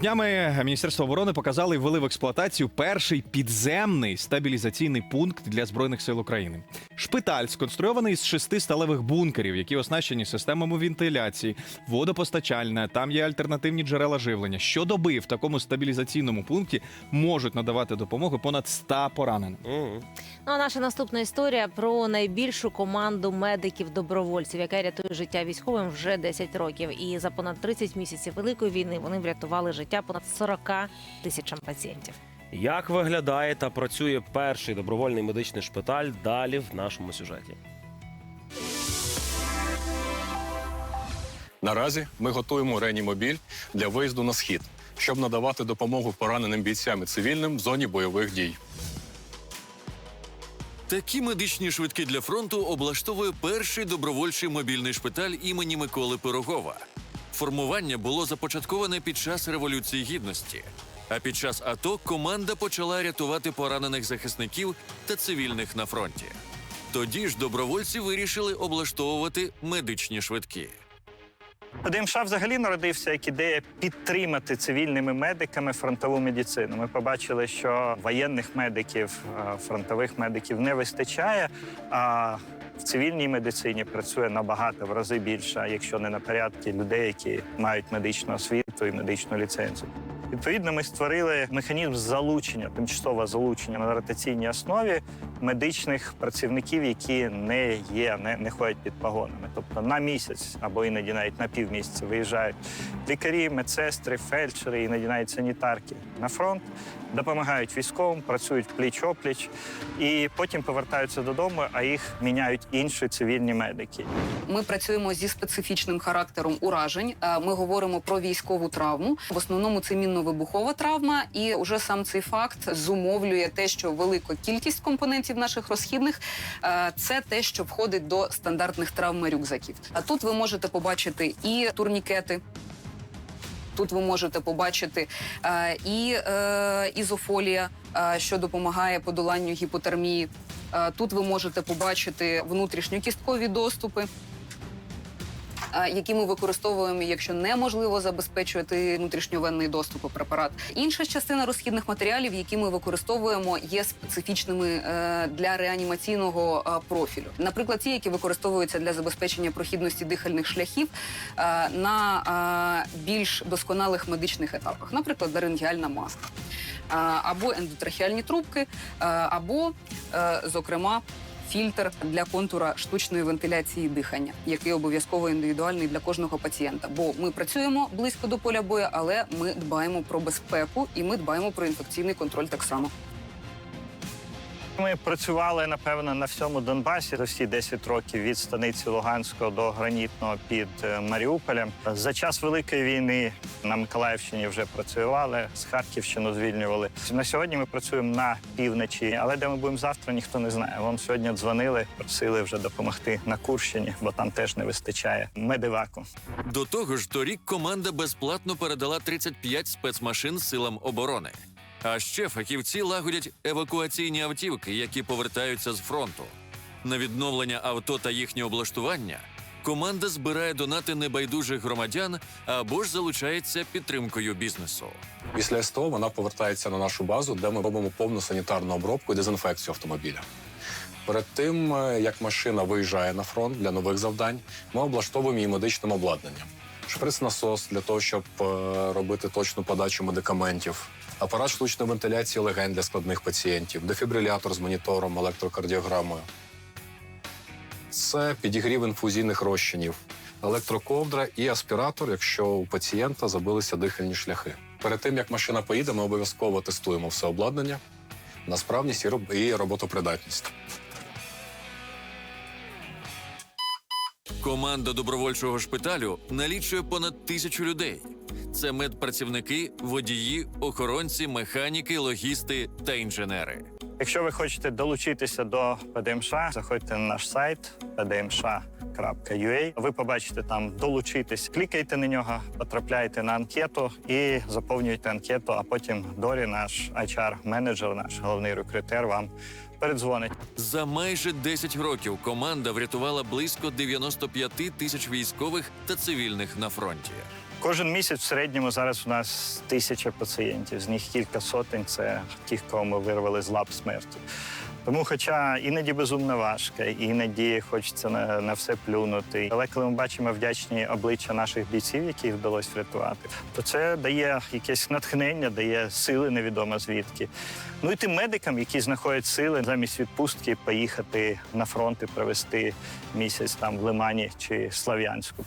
Днями Міністерство оборони показали і ввели в експлуатацію перший підземний стабілізаційний пункт для збройних сил України. Шпиталь сконструйований з шести сталевих бункерів, які оснащені системами вентиляції, водопостачальне. Там є альтернативні джерела живлення. Щодоби в такому стабілізаційному пункті можуть надавати допомогу понад 100 пораненим. Ну а наша наступна історія про найбільшу команду медиків-добровольців, яка рятує життя військовим вже 10 років. І за понад 30 місяців великої війни вони врятували життя понад 40 тисячам пацієнтів. Як виглядає та працює перший добровольний медичний шпиталь далі в нашому сюжеті? Наразі ми готуємо реанімобіль для виїзду на схід, щоб надавати допомогу пораненим бійцям і цивільним в зоні бойових дій. Такі медичні швидкі для фронту облаштовує перший добровольчий мобільний шпиталь імені Миколи Пирогова. Формування було започатковане під час Революції Гідності. А під час АТО команда почала рятувати поранених захисників та цивільних на фронті. Тоді ж добровольці вирішили облаштовувати медичні швидкі. ДМШ взагалі народився як ідея підтримати цивільними медиками фронтову медицину. Ми побачили, що воєнних медиків, е, фронтових медиків не вистачає. А в цивільній медицині працює набагато в рази більше, якщо не на порядки людей, які мають медичну освіту і медичну ліцензію. Відповідно, ми створили механізм залучення, тимчасове залучення на ротаційній основі медичних працівників, які не є, не, не ходять під погонами. Тобто на місяць або іноді навіть на півмісяця виїжджають лікарі, медсестри, фельдшери, іноді навіть санітарки на фронт, допомагають військовим, працюють пліч-опліч і потім повертаються додому, а їх міняють інші цивільні медики. Ми працюємо зі специфічним характером уражень. Е, Ми говоримо про військову травму. В основному це мінно-вибухова травма, і вже сам цей факт зумовлює те, що велика кількість компонентів наших розхідних е, це те, що входить до стандартних травм рюкзаків. А тут ви можете побачити і турнікети. Тут ви можете побачити е, і е, ізофолія, е, що допомагає подоланню гіпотермії. Е, тут ви можете побачити внутрішньокісткові доступи. Які ми використовуємо, якщо неможливо забезпечувати внутрішньовенний доступ у препарат. Інша частина розхідних матеріалів, які ми використовуємо, є специфічними е, для реанімаційного е, профілю. Наприклад, ті, які використовуються для забезпечення прохідності дихальних шляхів е, на більш досконалих медичних етапах, наприклад, ларингеальна маска, або ендотрахеальні трубки, або, зокрема, фільтр для контура штучної вентиляції дихання, який обов'язково індивідуальний для кожного пацієнта. Бо ми працюємо близько до поля бою, але ми дбаємо про безпеку і ми дбаємо про інфекційний контроль так само. Ми працювали напевно на всьому Донбасі за всі 10 років від станиці Луганського до гранітного під е, Маріуполем. За час великої війни на Миколаївщині вже працювали, з Харківщину звільнювали. На сьогодні ми працюємо на півночі, але де ми будемо завтра, ніхто не знає. Вон сьогодні дзвонили, просили вже допомогти на Курщині, бо там теж не вистачає медиваку. До того ж, торік команда безплатно передала 35 спецмашин силам оборони. А ще фахівці лагодять евакуаційні автівки, які повертаються з фронту. На відновлення авто та їхнє облаштування команда збирає донати небайдужих громадян або ж залучається підтримкою бізнесу. Після СТО вона повертається на нашу базу, де ми робимо повну санітарну обробку і дезінфекцію автомобіля. Перед тим, е, як машина виїжджає на фронт для нових завдань, ми облаштовуємо її медичним обладнанням. Шприц-насос для того, щоб е, робити точну подачу медикаментів, апарат штучної вентиляції легень для складних пацієнтів, дефібрилятор з монітором, електрокардіограмою. Це підігрів інфузійних розчинів, електроковдра і аспіратор, якщо у пацієнта забилися дихальні шляхи. Перед тим як машина поїде, ми обов'язково тестуємо все обладнання на справність і роботопридатність. Команда добровольчого шпиталю налічує понад тисячу людей. Це медпрацівники, водії, охоронці, механіки, логісти та інженери. Якщо ви хочете долучитися до ПДМШ, заходьте на наш сайт pdmsh.ua. Ви побачите там долучитись, клікайте на нього, потрапляєте на анкету і заповнюєте анкету. А потім Дорі, наш HR-менеджер, наш головний рекрутер, вам передзвонить. За майже 10 років команда врятувала близько 95 тисяч військових та цивільних на фронті. Кожен місяць в середньому зараз у нас тисяча пацієнтів. З них кілька сотень це тих, кого ми вирвали з лап смерті. Тому, хоча іноді безумно важко, іноді хочеться на, на все плюнути. Але коли ми бачимо вдячні обличчя наших бійців, яких вдалося врятувати, то це дає якесь натхнення, дає сили невідомо звідки. Ну і тим медикам, які знаходять сили замість відпустки поїхати на фронт і провести місяць там в Лимані чи Слав'янську.